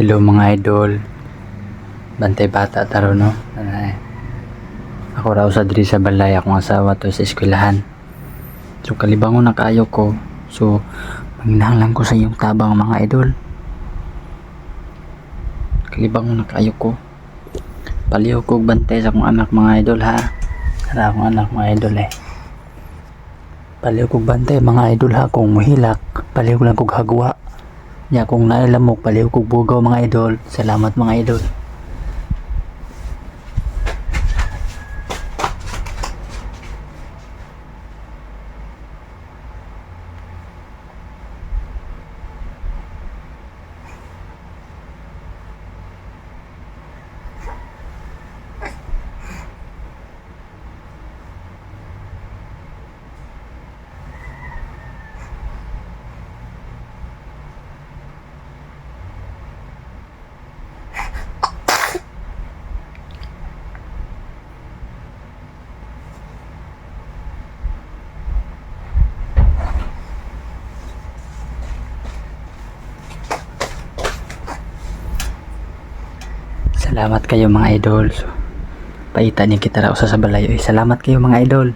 Hello mga idol. Bantay bata taro no. Ako raw sa diri sa balay akong asawa to sa eskwelahan. So kalibangon na kaayo ko. So manginahanglan ko sa iyong tabang mga idol. Kalibangon na kaayo ko. Paliw ko bantay sa akong anak mga idol ha. Ara akong anak mga idol eh. Paliw ko bantay mga idol ha kung muhilak. Paliw lang kog hagwa. Nya kung nailamok paliw kog bugaw mga idol. Salamat mga idol. Salamat kayo mga idol. So, paita ni kita raw sa sabalayo. Eh, salamat kayo mga idol.